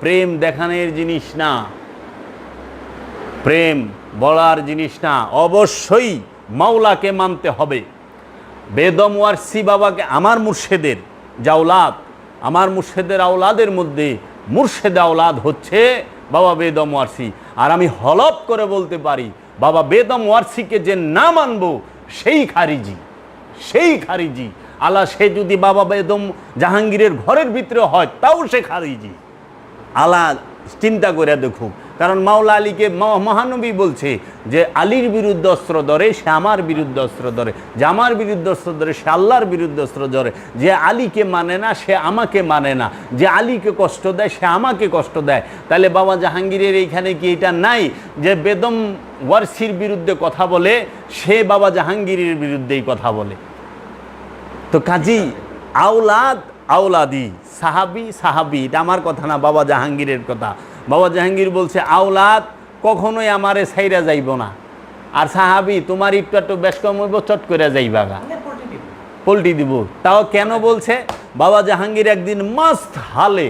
প্রেম দেখানোর জিনিস না। প্রেম বলার জিনিস না। অবশ্যই মাওলাকে মানতে হবে। বেদম ওয়ারসি বাবাকে আমার মুর্শেদের জাউলাদ আমার মুর্শেদের আওলাদের মধ্যে মুর্শেদ আওলাদ হচ্ছে বাবা বেদম ওয়ারসি। আর আমি হলপ করে বলতে পারি, বাবা বেদম ওয়ারসিকে যে না মানব, সেই খারিজি সেই খারিজি। আল্লাহ সে যদি বাবা বেদম জাহাঙ্গীরের ঘরের ভিতরে হয়, তাও সে খারিজি। আলা চিন্তা করে দেখুক। কারণ মাওলা আলীকে মহানবী বলছে যে, আলীর বিরুদ্ধে অস্ত্র ধরে, সে আমার বিরুদ্ধে অস্ত্র ধরে। যে আমার বিরুদ্ধে অস্ত্র ধরে, সে আল্লাহর বিরুদ্ধে অস্ত্র ধরে। যে আলীকে মানে না, সে আমাকে মানে না। যে আলীকে কষ্ট দেয়, সে আমাকে কষ্ট দেয়। তাহলে বাবা জাহাঙ্গীরের এইখানে কি এটা নাই? যে বেদম ওয়ারসির বিরুদ্ধে কথা বলে, সে বাবা জাহাঙ্গীরের বিরুদ্ধেই কথা বলে। তো কাজী, আওলাদ আওলাদি সাহাবি সাহাবি এটা আমার কথা না বাবা জাহাঙ্গীরের কথা। বাবা জাহাঙ্গীর বলছে আওলাদ কখনোই আমারে সাইরা যাইব না। আর সাহাবি তোমার একটু একটু বেশ কম হইব চট করে যাইবা গা। পোল্টি দিব। তাও কেন বলছে? বাবা জাহাঙ্গীর একদিন মাস্ত হালে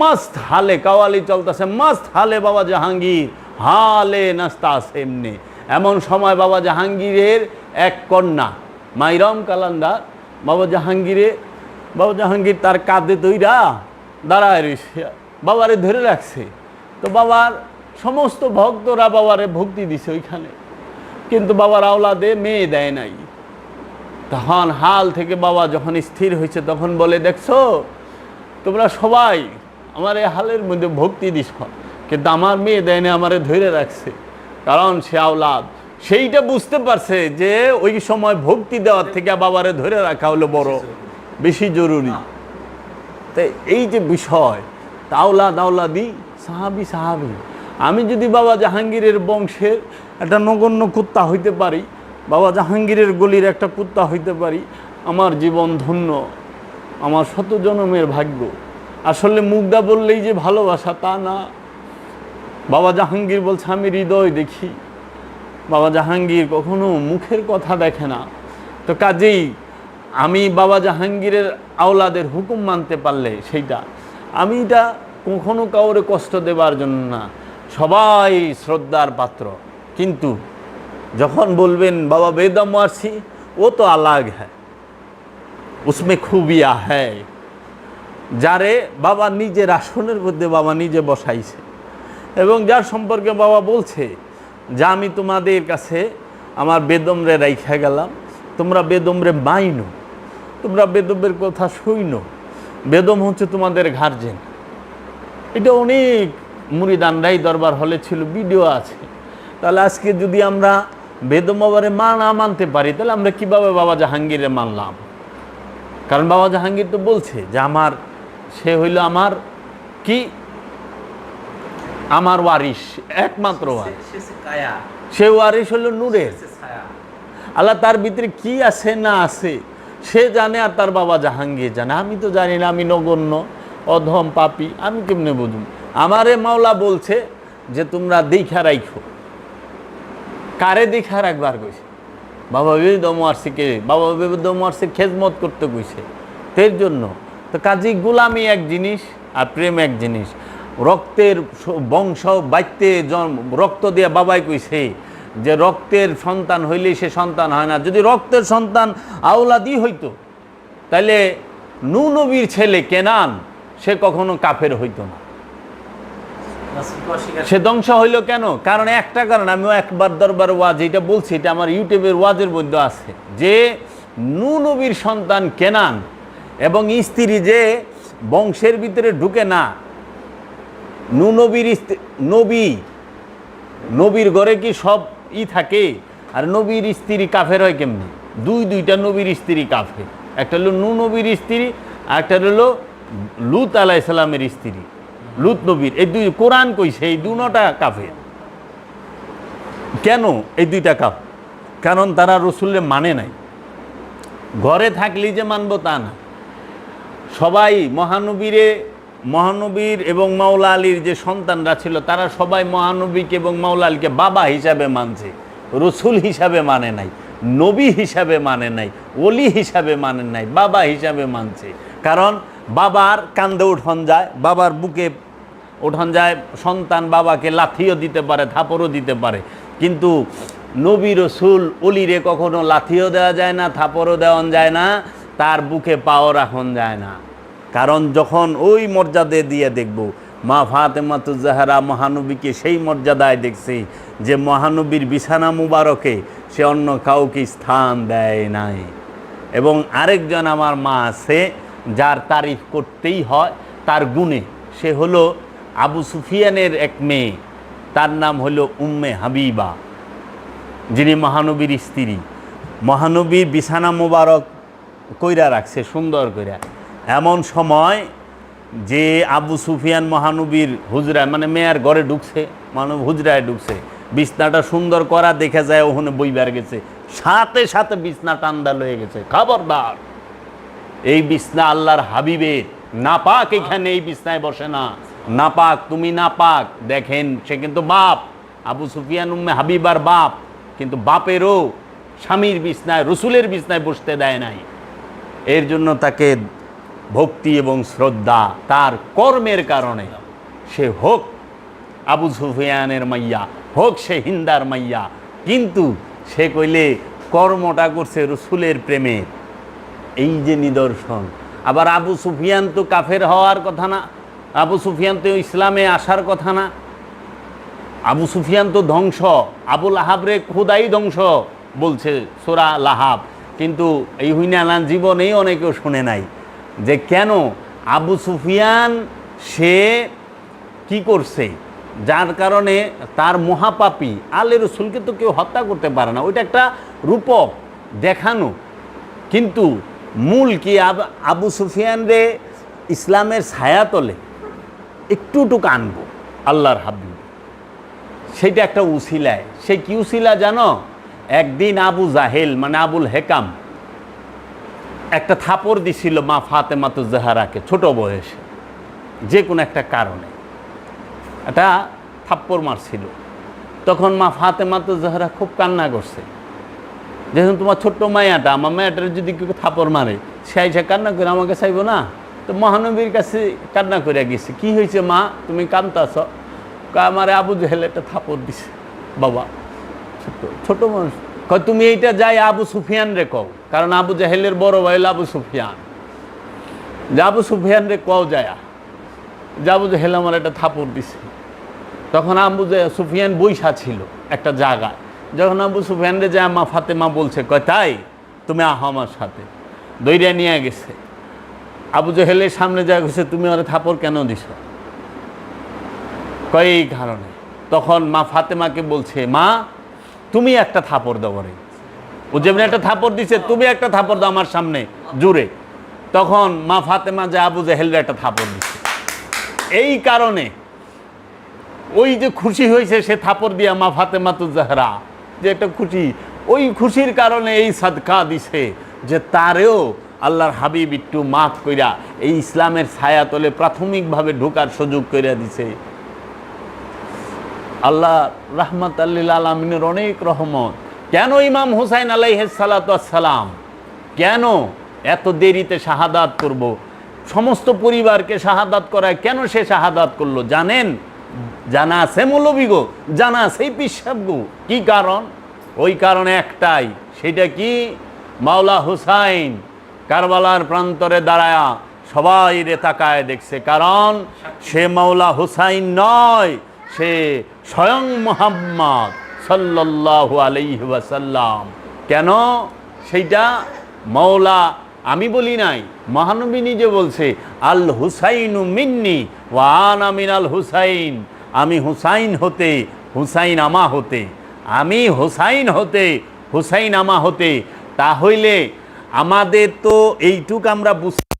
মাস্ত হালে কাওয়ালি চলতেছে মাস্ত হালে বাবা জাহাঙ্গীর হালে নাস্তা এমনি। এমন সময় বাবা জাহাঙ্গীরের এক কন্যা মাইরম কালান্দার বাবা জাহাঙ্গীরে বাবা জাহাঙ্গীর তার কাঁধে তৈরা দাঁড়ায় রয়েছে বাবারে ধরে রাখছে, তো বাবার সমস্ত ভক্তরা বাবারে ভক্তি দিছে ওইখানে। কিন্তু বাবার আওলাদে মেয়ে দেয় নাই। তখন হাল থেকে বাবা যখন স্থির হয়েছে, তখন বলে, দেখছ, তোমরা সবাই আমার এই হালের মধ্যে ভক্তি দিস কিন্তু আমার মেয়ে দেয়নি আমারে ধরে রাখছে। কারণ সে আওলাদ, সেইটা বুঝতে পারছে যে ওই সময় ভক্তি দেওয়ার থেকে বাবারে ধরে রাখা হলো বড়। বেশি জরুরি। তাই এই যে বিষয়, তাওলা দাওলাদি সাহাবি সাহাবি। আমি যদি বাবা জাহাঙ্গীরের বংশের একটা নগণ্য কুত্তা হইতে পারি, বাবা জাহাঙ্গীরের গলির একটা কুত্তা হইতে পারি, আমার জীবন ধন্য, আমার শত জনমের ভাগ্য। আসলে মুগ্ধা বললেই যে ভালোবাসা তা না। বাবা জাহাঙ্গীর বলছে, আমি হৃদয় দেখি। বাবা জাহাঙ্গীর কখনো মুখের কথা দেখে না। তো কাজেই আমি বাবা জাহাঙ্গীরের আওলাদের হুকুম মানতে পারলে সেইটা। আমি এটা কখনো কাউরে কষ্ট দেবার জন্য না। সবাই শ্রদ্ধার পাত্র। কিন্তু যখন বলবেন, বাবা বেদম ওয়ারসি ও তো আলাগ হ্যাঁ উসমে খুবিয়া হ্যায়। যারে বাবা নিজের আসনের মধ্যে বাবা নিজে বসাইছে। এবং যার সম্পর্কে বাবা বলছে, যে আমি তোমাদের কাছে আমার বেদমরে রাইখা গেলাম। তোমরা বেদমরে মাইনো। তোমরা বেদমের কথা শুইনো। বেদম হচ্ছে তোমাদের গার্জেন এটা অনেক মুড়িদানরাই দরবার হলে ছিল ভিডিও আছে। তাহলে আজকে যদি আমরা বেদম বাবারে মা না মানতে পারি তাহলে আমরা কীভাবে বাবা জাহাঙ্গীরে মানলাম? কারণ বাবা জাহাঙ্গীর তো বলছে যে আমার সে হইল আমার কি? আমার ওয়ারিস একমাত্র সে ওয়ারিস হলো নূরের। আল্লাহ তার ভিতরে কি আছে না আছে সে জানে আর তার বাবা জাহাঙ্গীর জানে। আমি তো জানি না, আমি নগণ্য, অধম পাপি, আমি কেমনে বুঝুন আমারে মাওলা বলছে যে তোমরা দেখা রাইখো। কারে দেখা রাখবার কইছে? বাবা বেদমার্সিকে বাবা বেদমার্সির খেজমত করতে কইছে। তের জন্য। তো কাজী গুলামি এক জিনিস আর প্রেম এক জিনিস। রক্তের বংশ বাইতে জন্ম, রক্ত দিয়ে বাবাই কইছে যে রক্তের সন্তান হইলেই সে সন্তান হয় না। যদি রক্তের সন্তান আওলাদি হইতো তাহলে নু নবীর ছেলে কেনান, সে কখনো কাফের হইতো না। সে ধ্বংস হইল কেন? কারণ একটা কারণ আমি একবার দরবার ওয়াজ এটা বলছি, এটা আমার ইউটিউবের ওয়াজের মধ্যে আছে, যে নু নবীর সন্তান কেনান এবং স্ত্রী যে বংশের ভিতরে ঢুকে না নু নবীর নবী, নবীর ঘরে কি সব ই থাকে, আর নবীর স্ত্রী কাফের হয় কেমনি? দুই দুইটা নবীর স্ত্রী কাফের। একটা হলো নু নবীর স্ত্রী, আর একটা হলো লুত আলাইসাল্লামের স্ত্রী। লুত নবীর, এই দুই, কোরআন কইছে এই দুটা কাফের। কেন এই দুইটা কাফ? কারণ তারা রসুল্লে মানে নাই। ঘরে থাকলেই যে মানব তা না। সবাই মহানবীরে মহানবীর এবং মাওলা আলীর যে সন্তানরা ছিল, তারা সবাই মহানবীকে এবং মাওলা আলীকে বাবা হিসাবে মানছে। রসুল হিসাবে মানে নাই, নবী হিসাবে মানে নাই অলি হিসাবে মানে নাই, বাবা হিসাবে মানছে। কারণ বাবার কান্দে উঠন যায়, বাবার বুকে ওঠান যায়, সন্তান বাবাকে লাথিও দিতে পারে, থাপড়ও দিতে পারে। কিন্তু নবী, রসুল অলিরে কখনো লাথিও দেওয়া যায় না, থাপড়ও দেওয়া যায় না, তার বুকে পাও রাখন যায় না। কারণ যখন ওই মর্যাদা দিয়ে দেখব, মা ফাতেমাতুজাহারা মহানবীকে সেই মর্যাদায় দেখছি যে মহানবীর বিছানা মুবারকে সে অন্য কাউকে স্থান দেয় নাই। এবং আরেকজন আমার মা আছে, যার তারিফ করতেই হয়, তার গুণে। সে হলো আবু সুফিয়ানের এক মেয়ে, তার নাম হলো উম্মে হাবিবা, যিনি মহানবীর স্ত্রী। মহানবীর বিছানা মোবারক কইরা রাখছে, সুন্দর কইরা। এমন সময় যে আবু সুফিয়ান মহানবীর হুজরায় মানে মেয়ার ঘরে ঢুকছে মানব হুজরায় ঢুকছে, বিছনাটা সুন্দর করা দেখা যায় ওখানে বইবার গেছে। সাথে সাথে বিছনা টান্ডা লয়ে গেছে। খবরদার, এই বিছনা আল্লাহর হাবিবের নাপাক এখানে এই বিছনায় বসে না। নাপাক, তুমি নাপাক। দেখেন, সে কিন্তু বাপ। আবু সুফিয়ান উম্মে হাবিবার বাপ। কিন্তু বাপেরও স্বামীর বিছনায়, রসুলের বিছনায় বসতে দেয় নাই। এর জন্য তাকে ভক্তি এবং শ্রদ্ধা তার কর্মের কারণে। সে হোক আবু সুফিয়ানের মাইয়া, হোক সে হিন্দার মাইয়া, কিন্তু সে কইলে কর্মটা করছে রসুলের প্রেমে। এই যে নিদর্শন, আবার আবু সুফিয়ান তো কাফের হওয়ার কথা না, আবু সুফিয়ান তো ইসলামে আসার কথা না। আবু সুফিয়ান তো ধ্বংস আবুল আহাবরে খুদাই ধ্বংস বলছে সোরা লাহাব, কিন্তু এই হুইনালান জীবনেই অনেকেও শুনে নাই। যে কেন আবু সুফিয়ান সে কি করছে? যার কারণে তার মহাপাপি, আলে রসুলকে তো কেউ হত্যা করতে পারে না। ওইটা একটা রূপক দেখানো। কিন্তু মূল কি আব- সুফিয়ান রে ইসলামের ছায়া তলে? একটুটুকু আনব, আল্লাহর হাবিব। সেটা একটা উসিলায়। সে কি উসিলা জানো? একদিন আবু জাহেল মানে আবুল হেকাম একটা থাপড় দিছিল মা ফাতেমাতু জাহারাকে, ছোট বয়সে। যে কোনো একটা কারণে। এটা থাপ্পড় মারছিল। তখন মা ফাতে ফাতেমাতু জাহারা খুব কান্না করছে। যেহেতু তোমার ছোট্ট মায়াটা, আমার মায়াটার যদি কেউ থাপড় মারে, সে আইসা কান্না করে আমাকে চাইব না। তো মহানবীর কাছে কান্না করে গেছে, কি হয়েছে মা? তুমি কান্তাছ আমার আবু জেহেল একটা থাপড় দিছে। বাবা ছোট ছোট মানুষ। কয়, তুমি এইটা যাই আবু সুফিয়ান রে কও। কারণ আবু জাহেলের বড় ভাই আবু সুফিয়ান। যে আবু সুফিয়ান রে কও যায়া। যে আবু জাহেল আমার একটা থাপড় দিছে। তখন আবু সুফিয়ান বৈশা ছিল একটা জায়গায়। যখন আবু সুফিয়ান রে যায় মা ফাতেমা বলছে, কয়, তাই? তুমি আহ আমার সাথে। দইরা নিয়ে গেছে। আবু জহেলের সামনে যা গেছে, তুমি ওরা থাপড় কেন দিছ? কয়, এই কারণে। তখন মা ফাতেমাকে বলছে, মা তুমি একটা থাপড় দাও রে ও যেমনি একটা থাপড় দিছে, তুমি একটা থাপড় দাও আমার সামনে, জুড়ে। তখন মা ফাতেমা যে আবু জেহেলরে একটা থাপড় দিছে। এই কারণে ওই যে খুশি হয়েছে, সে থাপড় দিয়া মা ফাতেমাতু জাহরা, যে একটা খুশি। ওই খুশির কারণে এই সাদকা দিছে যে তারেও আল্লাহর হাবিব একটু মাফ কইরা এই ইসলামের ছায়াতলে প্রাথমিকভাবে ঢোকার সুযোগ কইরা দিছে। আল্লাহ রাহমাত আল্লিল আলমিনের অনেক রহমত। কেন ইমাম হুসাইন আলাইসালাম কেন এত দেরিতে শাহাদাত করব। সমস্ত পরিবারকে শাহাদাত করায় কেন সে শাহাদাত করল? জানেন? জানা আছে মৌলবিগো জানা সেই পিসাবগো কি কারণ? ওই কারণে একটাই, সেটা কি? মাওলা হুসাইন কারবালার প্রান্তরে দাঁড়ায়া সবাই রে তাকায় দেখছে। কারণ সে মাওলা হুসাইন নয় সে স্বয়ং মোহাম্মদ সাল্লাল্লাহু আলাইহি ওয়াসাল্লাম। কেন? সেইটা মৌলা আমি বলি নাই, মহানবী নিজে বলছে, আল হুসাইনু মিন্নি ওয়ান আমিন আল হুসাইন। আমি হুসাইন হতে হুসাইন আমা হতে, আমি হুসাইন হতে হুসাইন আমা হতে, তাহলে আমাদের তো এইটুক আমরা বুঝতে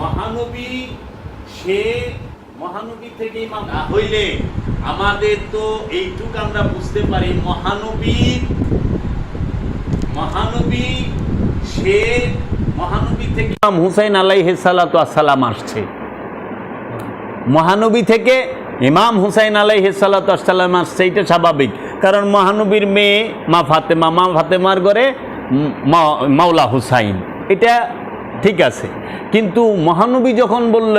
মহানবী, সে মহানবী থেকে ইমাম না হইলে আমাদের তো এইটুক আমরা বুঝতে পারি, মহানবী মহানবী, সে মহানবী থেকে ইমাম হুসাইন আলাইহিস সালাতু আসসালাম আসছে। মহানবী থেকে ইমাম হুসাইন আলাইহিস সালাতু আসসালাম আসছে এটা স্বাভাবিক। কারণ মহানবীর মেয়ে মা ফাতেমা, মা ফাতেমার ঘরে মাওলা হুসাইন। এটা ঠিক আছে। কিন্তু মহানবী যখন বলল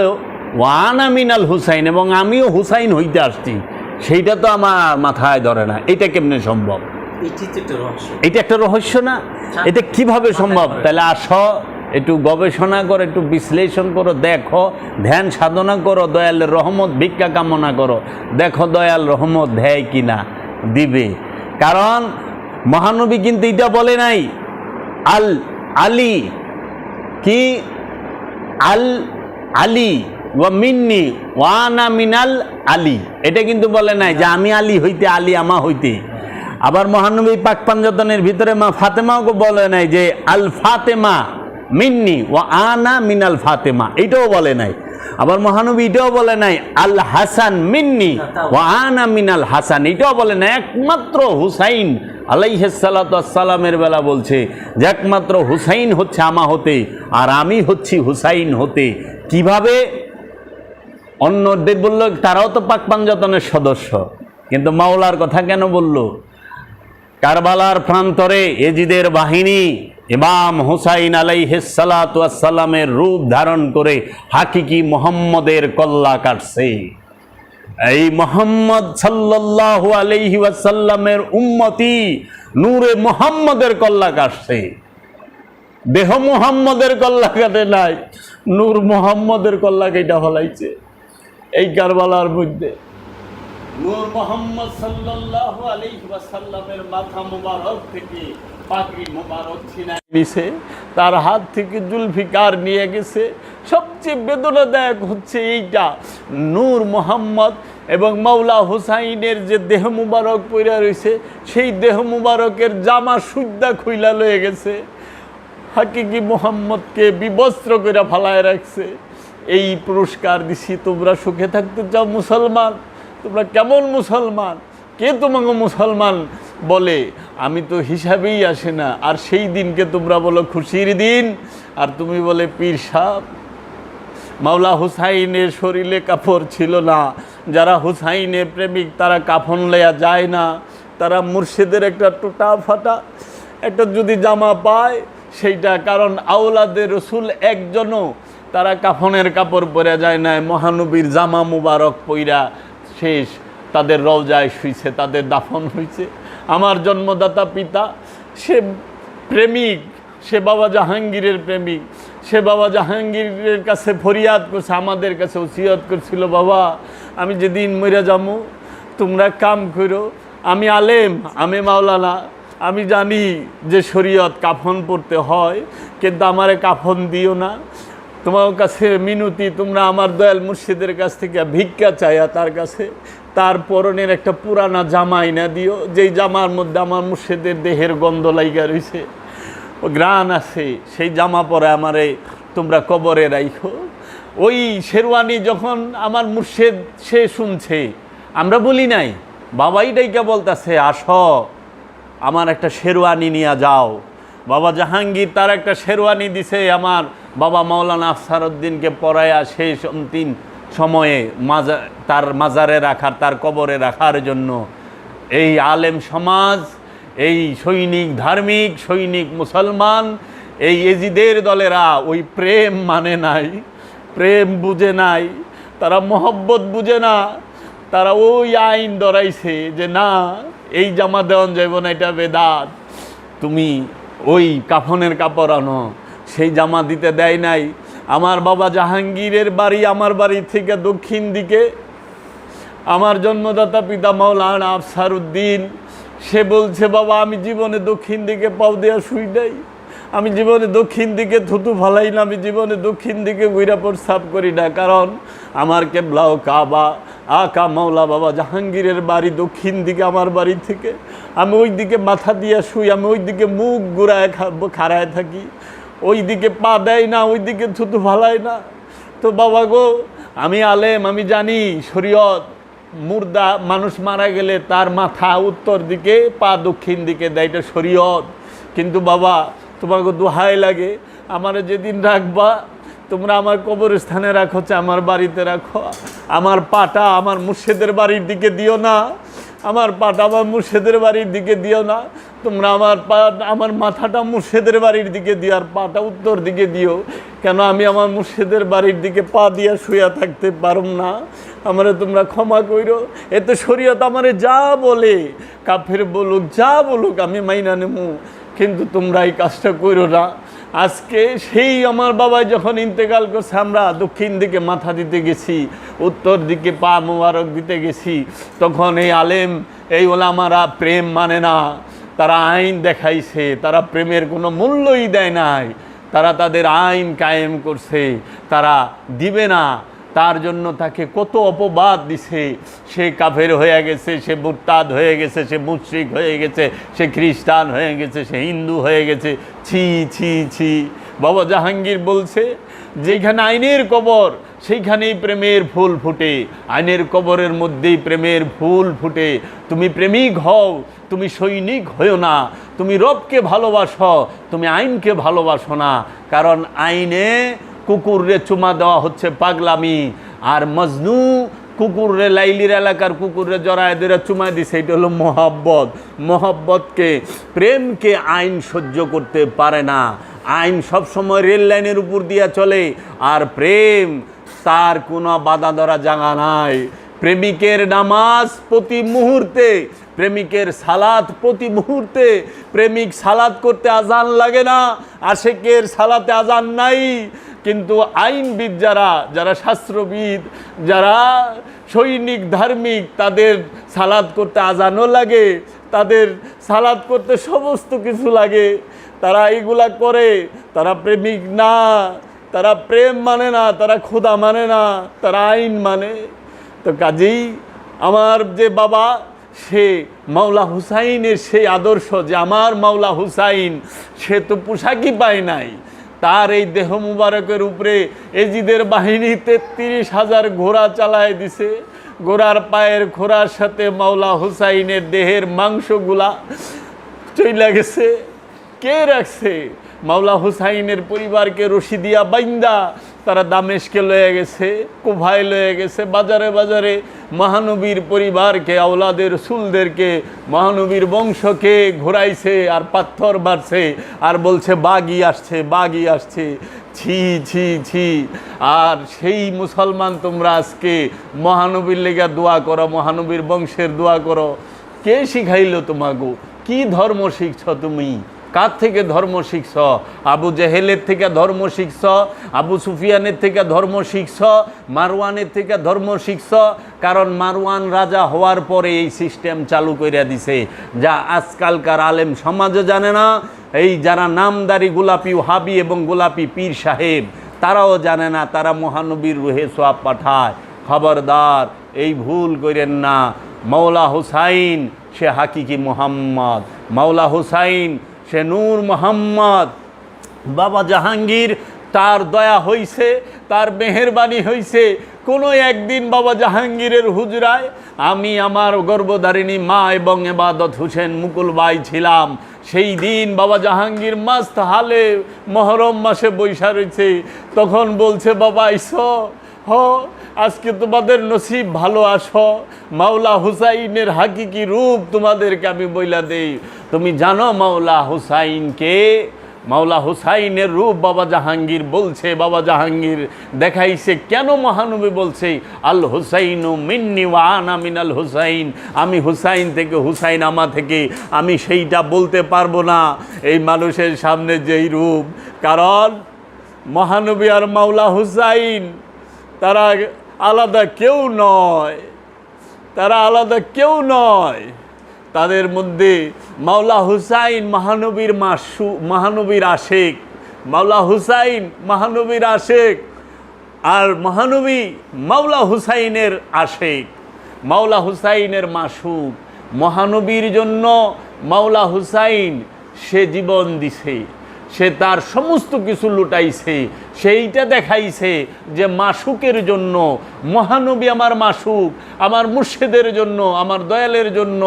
ওয়ান আমিনাল হুসাইন এবং আমিও হুসাইন হইতে আসছি। সেইটা তো আমার মাথায় ধরে না। এটা কেমনে সম্ভব? এটি একটা রহস্য। না? এটা কীভাবে সম্ভব? তাহলে আস একটু গবেষণা করো একটু বিশ্লেষণ করো দেখো ধ্যান সাধনা করো দয়াল রহমত ভিক্ষা কামনা করো। দেখো দয়াল রহমত দেয় কিনা দিবে। কারণ মহানবী কিন্তু এটা বলে নাই আল আলী কি? আল আলী। ওয়া মিন্নি ওয়ানা মিনাল আলী। এটা কিন্তু বলে নাই যে আমি আলী হইতে, আলী আমা হইতে। আবার মহানবী পাক পাঞ্জতনের ভিতরে মা ফাতেমাকে বলে নাই যে আল ফাতেমা মিন্নি ও আনা মিনাল ফাতেমা। এটাও বলে নাই। আবার মহানবী এটাও বলে নাই আল হাসান মিন্নি ও আনা মিনাল হাসান। এটাও বলে নাই, একমাত্র হুসাইন আলাইসালামের বেলা বলছে যে একমাত্র হুসাইন হচ্ছে আমা হতে, আর আমি হচ্ছি হুসাইন হতে। কীভাবে? অন্যদের বলল, তারাও তো পাক পাঞ্জতনের সদস্য। কিন্তু মাওলার কথা কেন বলল? কারবালার প্রান্তরে এজিদের বাহিনী ইমাম হুসাইন আলাইহিসালামের রূপ ধারণ করে হাকিকি মোহাম্মদের কল্লা কাটছে। এই মোহাম্মদ সাল্লাল্লাহু আলাইহি ওয়াসাল্লামের উম্মতি নূরে মোহাম্মদের কল্লা কাটছে। দেহ মোহাম্মদের কল্লা কাটে নাই, নূর মোহাম্মদের কল্লা কেটা হলাইছে এই কারবালার মধ্যে। নূর মোহাম্মদ মাথা মুবারক থেকে পাগড়ি মুবারক নিছে তার হাত থেকে জুলফিকার নিয়ে গেছে। সবচেয়ে বেদনাদায়ক হচ্ছে এইটা, নূর মোহাম্মদ এবং মাওলা হুসাইনের যে দেহ মুবারক পইরা রয়েছে সেই দেহ মুবারকের জামা সুদ্দা খুইলা লয়ে গেছে। হাকিকি মোহাম্মদকে বিবস্ত্র করে ফালায় রাখছে। এই পুরস্কার দিছি, তোমরা সুখে থাকতে চাও মুসলমান। তোমরা কেমন মুসলমান? কে তোমাকে মুসলমান বলে? আমি তো হিসাবেই আসে না। আর সেই দিনকে তোমরা বলো খুশির দিন। আর তুমি বলে পীর সাহ। মাওলা হুসাইনের শরীরে কাপড় ছিল না। যারা হুসাইনের প্রেমিক, তারা কাফন লেয়া যায় না। তারা মুর্শিদের একটা টোটা ফাটা, একটা যদি জামা পায়, সেইটা। কারণ আওলাদের রসুল একজনও তারা কাফনের কাপড় পরে যায় না মহানবীর জামা মুবারক পইরা শেষ। তাদের রওজায় শুইছে, তাদের দাফন হয়েছে আমার জন্মদাতা পিতা, সে প্রেমিক, সে বাবা জাহাঙ্গীরের প্রেমিক, সে বাবা জাহাঙ্গীরের কাছে ফরিয়াদ করছে, আমাদের কাছে ওসিয়ত করছিল, বাবা, আমি যেদিন মরে যাব তোমরা কাম করো, আমি আলেম, আমি মাওলানা, আমি জানি যে শরীয়ত কাফন পড়তে হয়, কিন্তু আমারে কাফন দিও না তোমার কাছে মিনতি, তোমরা আমার দয়াল মুর্শিদের কাছ থেকে ভিক্ষা চাইয়া তার কাছে, তার পরনের একটা পুরানা জামা না দিও, যেই জামার মধ্যে আমার মুর্শিদের দেহের গন্ধ লাইগা রয়েছে ও গ্রান আছে, সেই জামা পরে আমারে তোমরা কবরে রাইখো। ওই শেরওয়ানি যখন আমার মুর্শেদ, সে শুনছে, আমরা বলি নাই, বাবাই ডাইকা বলতাছে, আসো, আমার একটা শেরওয়ানি নিয়ে যাও। বাবা জাহাঙ্গীর তার একটা শেরওয়ানি দিছে আমার বাবা মাওলানা আফসারউদ্দিনকে পড়ায়া সেই অন্তিম সময়ে মাজা তার মাজারে রাখার, তার কবরে রাখার জন্য এই আলেম সমাজ, এই সৈনিক ধার্মিক, সৈনিক মুসলমান, এই এজিদের দলেরা ওই প্রেম মানে নাই, প্রেম বুঝে নাই, তারা মহব্বত বুঝে না, তারা ওই আইন ডরাইছে যে না, এই জামা দেওয়ান যাইব না, এটা বেদাত। তুমি ওই কাফনের কাপড় আনো, সেই জামা দিতে দেয় নাই। আমার বাবা জাহাঙ্গীরের বাড়ি, আমার বাড়ি থেকে দক্ষিণ দিকে। আমার জন্মদাতা পিতা মাওলানা আফসার উদ্দিন সে বলছে, বাবা, আমি জীবনে দক্ষিণ দিকে পাও দেওয়া শুই নাই। আমি জীবনে দক্ষিণ দিকে থুতু ফালাই না, আমি জীবনে দক্ষিণ দিকে গুইরা প্রস্তাব করি না। কারণ আমার কেবলাও কাবা, আকা মাওলা বাবা জাহাঙ্গীরের বাড়ি দক্ষিণ দিকে আমার বাড়ি থেকে। আমি ওই দিকে মাথা দিয়া শুই, আমি ওই দিকে মুখ গুড়ায় খাড়ায় থাকি। ওই দিকে পা দেয় না, ওই দিকে থুতু ফালাই না। তো বাবা গো, আমি আলেম, আমি জানি শরীয়ত, মুর্দা মানুষ মারা গেলে তার মাথা উত্তর দিকে, পা দক্ষিণ দিকে দেয়, এটা শরীয়ত। কিন্তু বাবা তোমাকে দোহাই লাগে। আমার যেদিন রাখবা, তোমরা আমার কবরস্থানে রাখো আমার বাড়িতে রাখো। আমার পাটা আমার মুর্শেদের বাড়ির দিকে দিও না। আমার পাটা আমার মুর্শেদের বাড়ির দিকে দিও না। তোমরা আমার পা, আমার মাথাটা মুর্শেদের বাড়ির দিকে দিও আর পাটা উত্তর দিকে দিও। কেন আমি আমার মুর্শেদের বাড়ির দিকে পা দিয়া শুয়া থাকতে পারুম না? আমারে তোমরা ক্ষমা কইরো। এতে শরীয়ত আমারে যা বলে, কাফের বলুক, যা বলুক, আমি মাইনা নেমু। কিন্তু তোমরা এই কাজটা করো না। আজকে সেই আমার বাবা যখন ইন্তেকাল করছে, আমরা দক্ষিণ দিকে মাথা দিতে গেছি, উত্তর দিকে পা মোবারক দিতে গেছি, তখন এই আলেম, এই ওলামারা প্রেম মানে না। তারা আইন দেখাইছে, তারা প্রেমের কোনো মূল্যই দেয় নাই। তারা তাদের আইন কায়েম করছে, তারা দিবে না। তার জন্য তাকে কত অপবাদ দিছে। সে কাফের হয়ে গেছে, সে মুরতাদ হয়ে গেছে, সে মুশ্রিক হয়ে গেছে, সে খ্রিস্টান হয়ে গেছে, সে হিন্দু হয়ে গেছে। ছি ছি ছি। বাবা জাহাঙ্গীর বলছে, যেখানে আইনের কবর, সেইখানেই প্রেমের ফুল ফুটে। আইনের কবরের মধ্যেই প্রেমের ফুল ফুটে। তুমি প্রেমিক হও, তুমি সৈনিক হয়েও না। তুমি রবকে ভালোবাসো, তুমি আইনকে ভালোবাসো না। কারণ আইনে কুকুররে চুমা দেওয়া হচ্ছে পাগলামি। আর মজনু কুকুররে লাইলির এলাকার কুকুররে জড়ায় ধরে চুমা দিছে। এটা হলো মহাব্বত। মহাব্বতকে, প্রেমকে আইন সহ্য করতে পারে না। আইন সবসময় রেল লাইনের উপর দিয়া চলে। আর প্রেম, তার কোনো বাধা ধরা জাগা নাই। প্রেমিকের নামাজ প্রতি মুহূর্তে, প্রেমিকের সালাত প্রতি মুহূর্তে। প্রেমিক সালাত করতে আজান লাগে না। আশেকের সালাতে আজান নাই। কিন্তু আইনবিদ যারা যারা শাস্ত্রবিদ, যারা সৈনিক, ধার্মিক, তাদের সালাদ করতে আজানও লাগে, তাদের সালাদ করতে সমস্ত কিছু লাগে, তারা এইগুলা করে, তারা প্রেমিক না, তারা প্রেম মানে না, তারা খোদা মানে না, তারা আইন মানে। তো কাজেই আমার যে বাবা, সে মাওলা হুসাইনের সেই আদর্শ যে আমার মাওলা হুসাইন, সে তো পোশাকই পায় নাই। তার এই দেহ মুবারকের উপরে এজিদের বাহিনী তেত্রিশ হাজার ঘোড়া চালায় দিছে। ঘোড়ার পায়ের ঘোড়ার সাথে মাওলা হুসাইনের দেহের মাংসগুলা চইলা গেছে। কে রাখছে? মাওলা হুসাইনের পরিবারকে রশি দিয়া বাইন্দা তারা দামেশকে লয়ে গেছে কোভায় লয়ে গেছে, বাজারে বাজারে মহানবীর পরিবারকে, আওলাদের সুলদেরকে মহানবীর বংশকে ঘোরাইছে আর পাথর বাড়ছে আর বলছে, বাগি আসছে বাগি আসছে। ছি ছি ছি। আর সেই মুসলমান তোমরা আজকে মহানবীর লেগা দোয়া করো, মহানবীর বংশের দোয়া করো। কে শিখাইলো তোমাকে কি ধর্ম শিখছ তুমি? কার থেকে ধর্ম শিখছ? আবু জেহেলের থেকে ধর্ম শিখছ? আবু সুফিয়ানের থেকে ধর্ম শিখছ? মারওয়ানের থেকে ধর্ম শিখছ? কারণ মারওয়ান রাজা হওয়ার পরে এই সিস্টেম চালু করে দিছে। যা আজকালকার আলেম সমাজও জানে না। এই যারা নামদারি গোলাপি হাবি এবং গোলাপি পীর সাহেব, তারাও জানে না, তারা মহানবীর রুহে সোয়াব পাঠায়। খবরদার, এই ভুল করেন না। মৌলা হুসাইন, সে হাকিকি মোহাম্মদ। মাওলা হুসাইন সে নূর মোহাম্মদ। বাবা জাহাঙ্গীর, তার দয়া হইছে, তার মেহেরবানি হইছে। কোনো একদিন বাবা জাহাঙ্গীরের হুজরায় আমি আমার গর্ভধারিণী মা এবং এবাদত হুসেন মুকুল বাই ছিলাম। সেই দিন বাবা জাহাঙ্গীর মাস্ত হালে মহরম মাসে বৈশা রয়েছে। তখন বলছে, বাবা আইস হ আজকে তোমাদের নসিব ভালো, আসো। মাওলা হুসাইনের হাকিকি রূপ তোমাদেরকে আমি বইলা দেই। তুমি জানো মাওলা হুসাইনকে? মাওলা হুসাইনের রূপ বাবা জাহাঙ্গীর বলছে, বাবা জাহাঙ্গীর দেখাইছে। কেন মহানবী বলছে, আল হুসাইন মিন্নি ওয়ানা মিনাল হুসাইন। আমি হুসাইন থেকে হুসাইন আমা থেকে, আমি সেইটা বলতে পারব না। এই মানুষের সামনে যেই রূপ, কারণ মহানবী আর মাওলা হুসাইন, তারা আলাদা কেউ নয়। তারা আলাদা কেউ নয়। তাদের মধ্যে মাওলা হুসাইন মহানবীর মাসু মহানবীর আশেক। মাওলা হুসাইন মহানবীর আশেক। আর মহানবী মাওলা হুসাইনের আশেক। মাওলা হুসাইনের মাসুক। মহানবীর জন্য মাওলা হুসাইন সে জীবন দিছে। সে তার সমস্ত কিছু লুটাইছে। সেইটা দেখাইছে যে মাসুকের জন্য, মহানবী আমার মাসুক, আমার মুর্শেদের জন্য, আমার দয়ালের জন্য,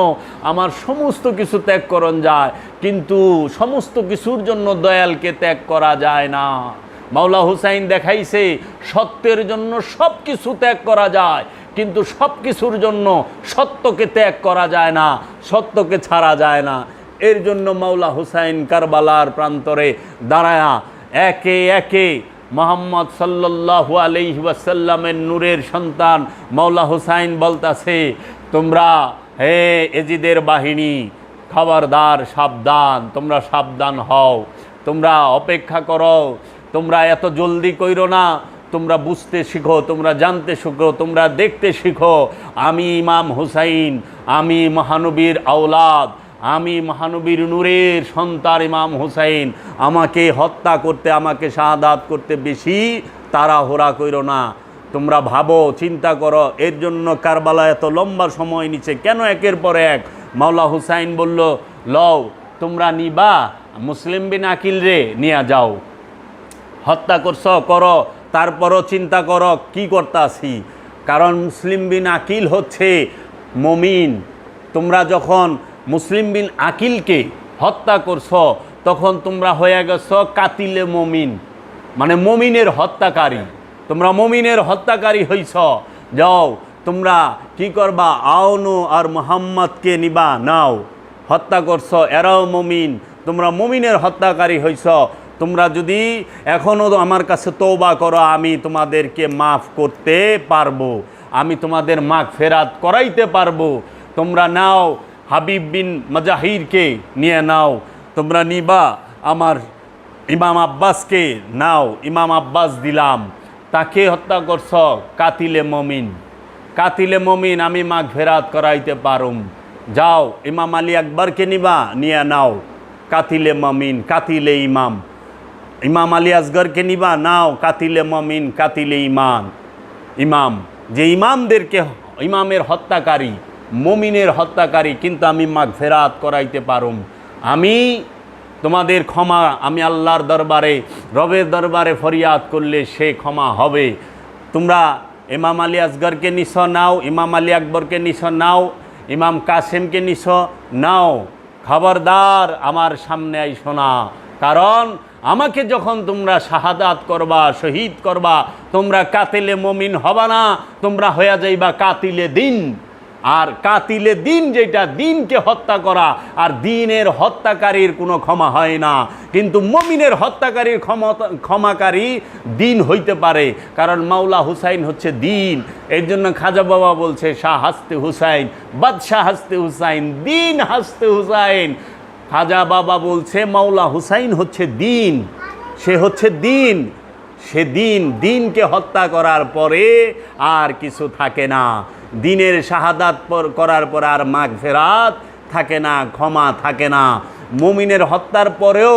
আমার সমস্ত কিছু ত্যাগ করণ যায়। কিন্তু সমস্ত কিছুর জন্য দয়ালকে ত্যাগ করা যায় না। মাওলা হুসাইন দেখাইছে, সত্যের জন্য সব কিছু ত্যাগ করা যায়, কিন্তু সব কিছুর জন্য সত্যকে ত্যাগ করা যায় না, সত্যকে ছাড়া যায় না। এর জন্য মাওলা হুসাইন কারবালার প্রান্তরে দাঁড়ায়া একে একে মোহাম্মদ সাল্লাল্লাহু আলাইহি ওয়াসাল্লামের নূরের সন্তান মাওলা হুসাইন বলতাছে, তোমরা হে এজিদের বাহিনী, খবরদার, সাবধান, তোমরা সাবধান হও, তোমরা অপেক্ষা করো, তোমরা এত জলদি কইরো না, তোমরা বুঝতে শিখো, তোমরা জানতে শিখো, তোমরা দেখতে শিখো, আমি ইমাম হুসাইন, আমি মহানবীর আওলাদ আমি মহানবীর নূরের সন্তান ইমাম হুসাইন। আমাকে হত্যা করতে, আমাকে শাহাদাত করতে বেশি তাড়াহুড়া কইরো না। তোমরা ভাবো, চিন্তা করো, এর জন্য কারবালা এত লম্বা সময় নিচ্ছে, কেন একের পর এক? মাওলা হুসাইন বলল, লও, তোমরা নিবা, মুসলিম বিন আকিল রে, নিয়ে যাও। হত্যা করছ, করো, তারপরও চিন্তা করো, কি করতাছি? কারণ মুসলিম বিন আকিল হচ্ছে মমিন। তোমরা যখন মুসলিম বিন আকিলকে হত্যা করছ, তখন তোমরা হয়ে গেছ কাতিলে মমিন। মানে মমিনের হত্যাকারী। তোমরা মমিনের হত্যাকারী হইছ। যাও, তোমরা কি করবা? আওনু আর মোহাম্মদকে নিবা, নাও। হত্যা করছ, এরাও মমিন। তোমরা মমিনের হত্যাকারী হইছ। তোমরা যদি এখনও আমার কাছে তৌবা করো, আমি তোমাদেরকে মাফ করতে পারব। আমি তোমাদের মাখ ফেরাত করাইতে পারব। তোমরা নাও হাবিব বিন মজাহিরকে নিয়ে নাও। তোমরা নিবা, আমার ইমাম আব্বাসকে নাও, ইমাম আব্বাস দিলাম। তাকে হত্যা করছ, কাতিলে মমিন। কাতিলে মমিন, আমি মাঘ ফেরাত করাইতে পারুম। যাও, ইমাম আলী আকবরকে নিবা, নিয়ে নাও। কাতিলে মমিন, কাতিলে ইমাম। ইমাম আলী আসগরকে নিবা, নাও, কাতিলে মমিন, কাতিলে ইমান। ইমাম, যে ইমামদেরকে, ইমামের হত্যাকারী মমিনের হত্যাকারী, কিন্তু আমি মাঘ ফেরাত করাইতে পারুম। আমি তোমাদের ক্ষমা, আমি আল্লাহর দরবারে, রবের দরবারে ফরিয়াদ করলে সে ক্ষমা হবে। তোমরা ইমাম আলী আসগরকে নিছ, নাও। ইমাম আলী আকবরকে নিছ, নাও। ইমাম কাসেমকে নিছ, নাও। খবরদার আমার সামনে আইসো না। কারণ আমাকে যখন তোমরা শাহাদাত করবা, শহীদ করবা, তোমরা কাতিলে মমিন হবা না, তোমরা হইয়া যাইবা কাতিলে দিন। আর কাতিলে দিন যেটা, দিনকে হত্যা করা, আর দিনের হত্যাকারীর কোনো ক্ষমা হয় না। কিন্তু মমিনের হত্যাকারীর ক্ষমতা, ক্ষমাকারী দিন হইতে পারে, কারণ মাওলা হুসাইন হচ্ছে দিন। এর জন্য খাজা বাবা বলছে, শাহ হাসতে হুসাইন, বাদশাহ হাসতে হুসাইন, দিন হাসতে হুসাইন। খাজা বাবা বলছে, মাওলা হুসাইন হচ্ছে দিন, সে হচ্ছে দিন, সে দিন, দিনকে হত্যা করার পরে আর কিছু থাকে না। দিনের শাহাদাত করার পর আর মাঘ ফেরাত থাকে না, ক্ষমা থাকে না। মুমিনের হত্যার পরেও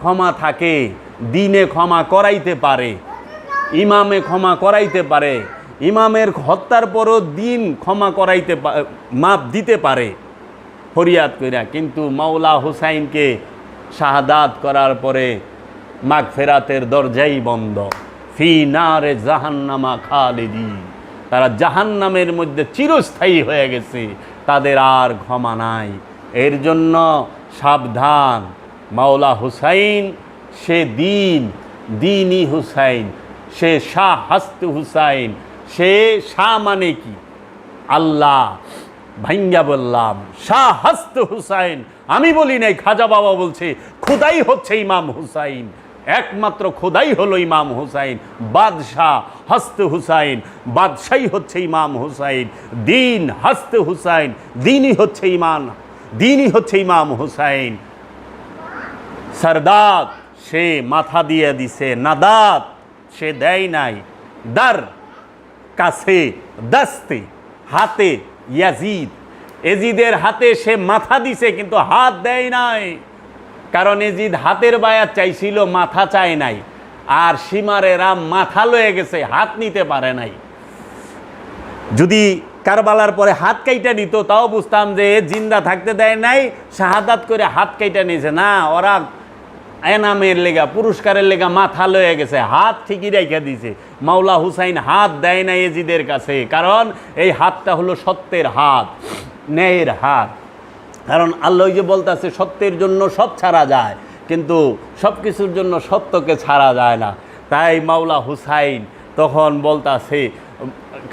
ক্ষমা থাকে, দিনে ক্ষমা করাইতে পারে, ইমামে ক্ষমা করাইতে পারে, ইমামের হত্যার পরও দিন ক্ষমা করাইতে মাপ দিতে পারে, ফরিয়াদ কইরা। কিন্তু মাওলা হুসাইনকে শাহাদাত করার পরে মাগ ফেরাতের দরজাই বন্ধ। ফি নারে জাহান্নামা খালিদি তারা জাহান্নামের মধ্যে চিরস্থায়ী হয়ে গেছে। তাদের আর ক্ষমা নাই। এর জন্য সাবধান। মাওলা হুসাইন, সে দিন দিনই হুসাইন, সে শাহ হাস্ত হুসাইন, সে শাহ মানে কি? আল্লাহ ভাঙ্গা বললাম, শাহ হাস্ত হুসাইন। আমি বলি নাই, খাজা বাবা বলছে, খোদাই হচ্ছে ইমাম হুসাইন। একমাত্র খোদাই হলো ইমাম হুসাইন, বাদশাহ হস্ত হুসাইন, বাদশাহী হচ্ছে ইমাম হুসাইন, দিন হস্ত হুসাইন, দিনই হচ্ছে ইমান দিনই হচ্ছে ইমাম হুসাইন। সরদাত সে মাথা দিয়ে দিছে, নাদাত সে দেয় নাই। দার, কাছে, দাস্তে, হাতে, ইয়াজিদ। এজিদের হাতে সে মাথা দিছে, কিন্তু হাত দেয় নাই। কারণ এজিদ হাতের বায়াত চাইছিল, মাথা চায় নাই। আর সীমারেরা মাথা লয়ে গেছে, হাত নিতে পারে নাই। যদি কারবালার পরে হাত কাইটা নিত, তাও বুঝতাম যে জিন্দা থাকতে দেয় নাই, শাহাদাত করে হাত কাইটা নিয়েছে। না, ওরা এনামের লেগা, পুরস্কারের লেগা মাথা লয়ে গেছে, হাত ঠিকই রেখে দিছে মাওলা হুসাইন হাত দেয় না এজিদের কাছে, কারণ এই হাতটা হলো সত্যের হাত, ন্যায়ের হাত। কারণ আল্লাহ যে বলতেছে, সত্যের জন্য সব ছাড়া যায়, কিন্তু সব কিছুর জন্য সত্যকে ছাড়া যায় না। তাই মাওলা হুসাইন তখন বলতাছে,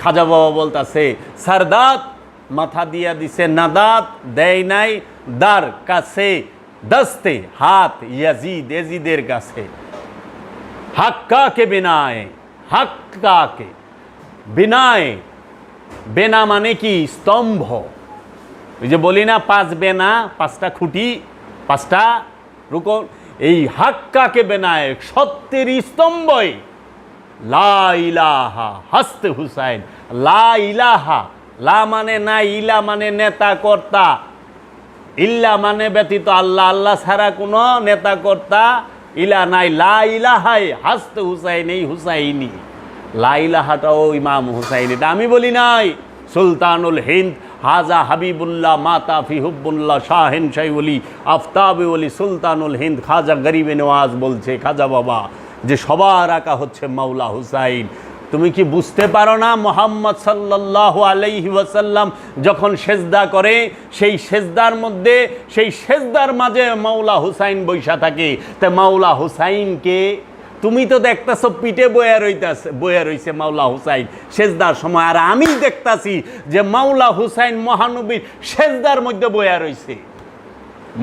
খাজা বাবা বলতাছে, সারদাত মাথা দিয়া দিছে, নাদাত দেয় নাই, দার কাছে দস্তে, হাত ইয়াজিদ এজিদের কাছে। হাক্কাকে বিনায়? হাক্কাকে বিনায়? বেনা মানে কি? স্তম্ভ। ওই যে বলি না, পাঁচ বেনা, পাঁচটা খুঁটি, পাঁচটা রুকন, এই হাক্কাকে বেনায়? সত্যের স্তম্ভই। লা ইলাহা, হাসতে হুসাইন। লা ইলাহা, লা মানে না, ইলা মানে নেতা কর্তা। ইল্লা মানে ব্যতীত আল্লাহ আল্লাহ ছাড়া কোনো নেতা কর্তা ইলা নাই। লা ইলাহাই, হাসতে হুসাইন এই হুসাইনি। লা ইলাহাটাও ইমাম হুসাইন। এটা আমি বলি নাই। সুলতানুল হিন্দ, হাজা হাবিবুল্লাহ মাতা ফিহুবুল্লাহ শাহেন শাইউলি, আফতাবে ওলি সুলতানুল হিন্দ, খাজা গরিবে নওয়াজ বলছে, খাজা বাবা, যে সবার আঁকা হচ্ছে মাওলা হুসাইন। তুমি কি বুঝতে পারো না মোহাম্মদ সাল্লাহ আলাইহি ওয়াসাল্লাম যখন সেজদা করে, সেই সেজদার মধ্যে, সেই সেজদার মাঝে মাওলা হুসাইন বৈশা থাকে। তা মাওলা হুসাইনকে তুমি তো দেখতেছো পিঠে বয়া রইতাছে বয়া রইছে মাওলা হুসাইন। সেজদার সময় আর আমি দেখতাছি যে মাওলা হুসাইন মহানবীর সেজদার মধ্যে বয়া রইছে।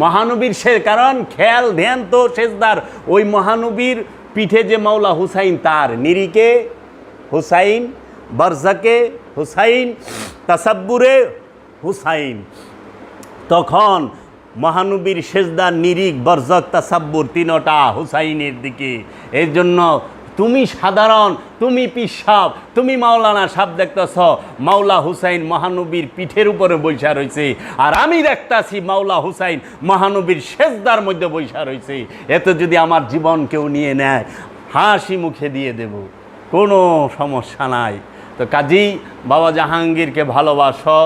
মহানবীর সে, কারণ খেয়াল ধ্যান তো সেজদার, ওই মহানবীর পিঠে যে মাওলা হুসাইন, তার নিরিকে হুসাইন, বরজাকে হুসাইন, তাসাব্বুরে হুসাইন। তখন মহানবীর সেজদার নিরিক বরজক, তাসাব্বুর তিনটা হুসাইনের দিকে। এর জন্য তুমি সাধারণ, তুমি পিসাব, তুমি মাওলানা সাপ দেখতেছ, মাওলা হুসাইন মহানবীর পিঠের উপরে বৈশা রয়েছে আর আমি দেখতাছি মাওলা হুসাইন মহানবীর সেজদার মধ্যে বৈশা রয়েছে এতে যদি আমার জীবন কেউ নিয়ে নেয়, হাসি মুখে দিয়ে দেব। কোনো সমস্যা নাই। তো কাজী, বাবা জাহাঙ্গীরকে ভালোবাসো।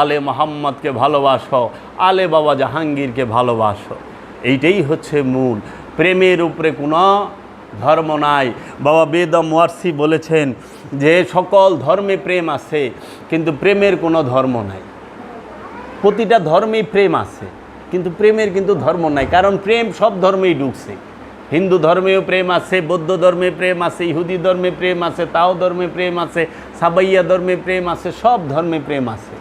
আলে মোহাম্মদকে ভালোবাসো, আলে বাবা জাহাঙ্গীরকে ভালোবাসো। এইটাই হচ্ছে মূল। প্রেমের উপরে কোনো ধর্ম নাই। বাবা বেদম ওয়ার্সি বলেছেন যে সকল ধর্মে প্রেম আছে, কিন্তু প্রেমের কোনো ধর্ম নাই। প্রতিটা ধর্মেই প্রেম আছে, কিন্তু প্রেমের কিন্তু ধর্ম নাই, কারণ প্রেম সব ধর্মেই ঢুকছে। হিন্দু ধর্মেও প্রেম আছে, বৌদ্ধ ধর্মে প্রেম আছে, ইহুদি ধর্মে প্রেম আছে, তাও ধর্মে প্রেম আছে, সাবাইয়া ধর্মে প্রেম আছে, সব ধর্মে প্রেম আছে।